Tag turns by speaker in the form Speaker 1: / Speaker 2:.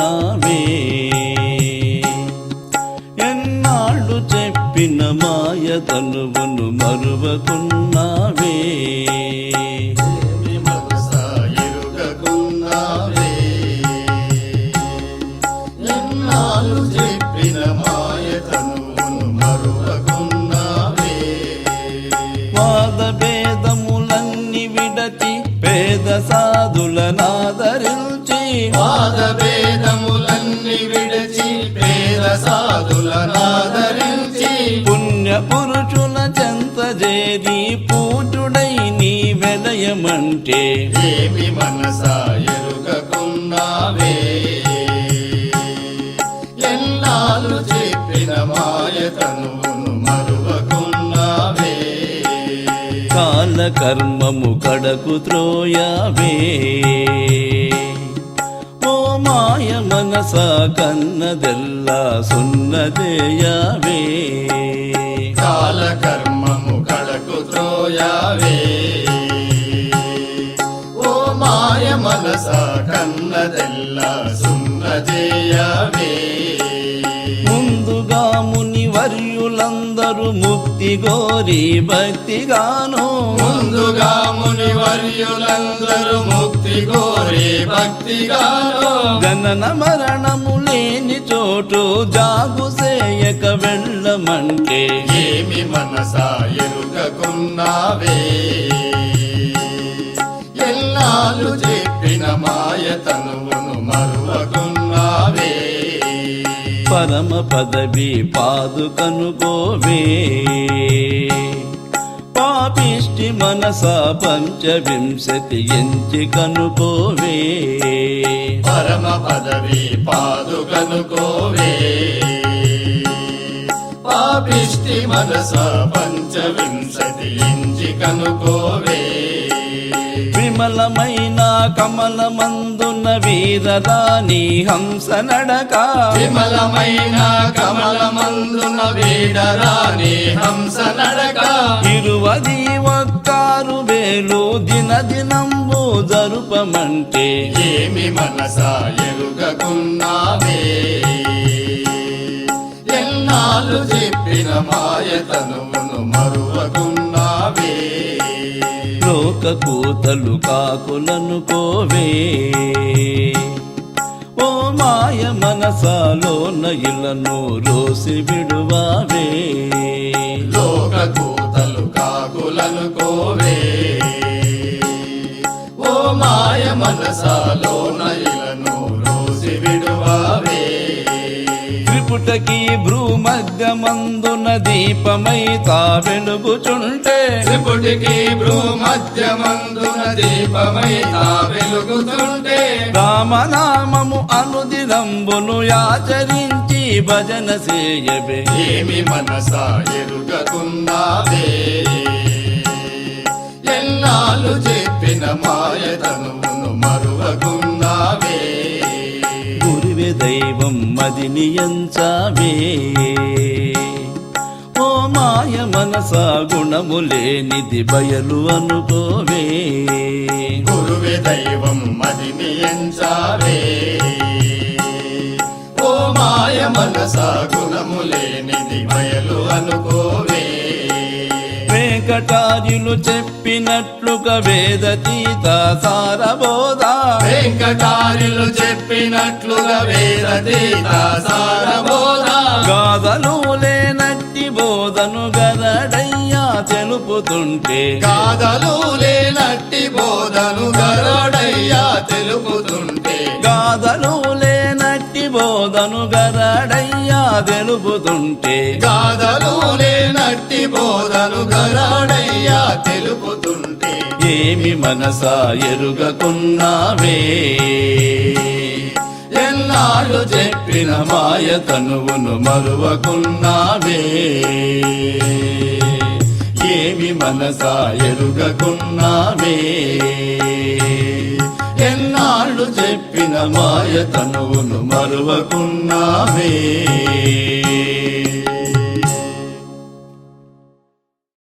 Speaker 1: ఎరుగకున్నావే ఎన్నాళ్ళు చెప్పిన మాయ తనువును మరువకున్నావే.
Speaker 2: ఏమి మనసా ఎరుగకున్నావే.
Speaker 1: భేదములన్నీ విడిచి పేద సాధులనాదరించి పుణ్య పురుషుల చెంత చేరి పూజుడై నీ వెలయమంటే
Speaker 2: ఏమి మనసా ఎరుగకున్నావే ఎన్నాళ్ళు చెప్పిన మాయ తనువును మరువకున్నావే
Speaker 1: కాల కర్మము కడకు త్రోయావే? మాయ మనస కన్నదెల్లా సున్నదేయావే.
Speaker 2: కాల కర్మము కడకు త్రోయావే. ఓ మాయ మనస కన్నదెల్లా సున్నజేయవే
Speaker 1: ముందుగా ముని వర్యులందరూ ముక్తి గోరి భక్తిగాను.
Speaker 2: ముందుగా ముని వర్యులందరూ ముక్తి కోరి భక్తిగాను.
Speaker 1: జనన మరణము లేని చోటు జాగు సేయక వెళ్ళమంటే.
Speaker 2: ఏమి మనసా ఎరుగకున్నావే?
Speaker 1: పరమ పదవి పాదుకనుకోవే పాపిష్టి మనస పంచవింశతి ఎంచి కనుకోవే
Speaker 2: పరమ పదవి పాదుకనుకోవే పాపిష్టి మనస పంచవింశతి ఇంచి కనుకోవే
Speaker 1: విమలమైన కమలమందున వీరరాణి హంస నడక.
Speaker 2: విమలమైన కమలమందున వీడరాని హంస నడక.
Speaker 1: ఇరువది ఒక్కారు వేలు దిన దినంబు జరుపమంటే.
Speaker 2: ఏమి మనసా ఎరుగకున్నావే? ఎన్నాళ్ళు చెప్పిన మాయ తనువును మరువకున్నావే
Speaker 1: లోక కూతలు కాకులనుకోవే ఓ మాయ మనసాలో ఇలను రోసి విడువావే.
Speaker 2: లోక కూతలు కాకులనుకోవే ఓ మాయ మనసాలో నయలను రోసి విడువావే.
Speaker 1: త్రిపుటకి భ్రూమధ్యమందున దీపమై తా వెలుగుచుంటే
Speaker 2: త్రిపుటికి భ్రూమధ్యమందున దీపమై తా వెలుగుతుంటే
Speaker 1: రామనామము అనుదినంబును యాచరించి భజన చేయబే
Speaker 2: ఏమి మనసా ఎరుగకున్నావే? ఎన్నాళ్ళు చెప్పిన మాయ
Speaker 1: దైవం మది నియంచావే. ఓ మాయ మనసా గుణములేనిది బయలు అనుకోవే.
Speaker 2: గురువే దైవం మదిని ఎంచావే ఓ మాయ మనసా గుణములేనిది బయలు అనుకోవే.
Speaker 1: వెంకటార్యులు చెప్పినట్లుగా వేదతీత సారబోధ.
Speaker 2: వెంకటార్యులు చెప్పినట్లుగా వేదతీత సారబోధ.
Speaker 1: గాథలు లేనట్టి బోధను గరడయ్యా తెలుపుతుంటే.
Speaker 2: గాథలు లేనట్టి బోధను గరుడయ్యా తెలుపుతుంటే.
Speaker 1: గాథలు లేనట్టి బోధను గరడయ్యా తెలుపుతుంటే
Speaker 2: గాథలు లేనట్టి బోధను గరుడయ్యా తెలుపుతుంటే.
Speaker 1: ఏమి మనసా ఎరుగకున్నావే?
Speaker 2: ఎన్నాళ్ళు
Speaker 1: చెప్పిన మాయ తనువును మరువకున్నావే? ఏమి మనసా ఎరుగకున్నావే? ఎన్నాళ్ళు చెప్పిన మాయ తనువును మరువకున్నామే.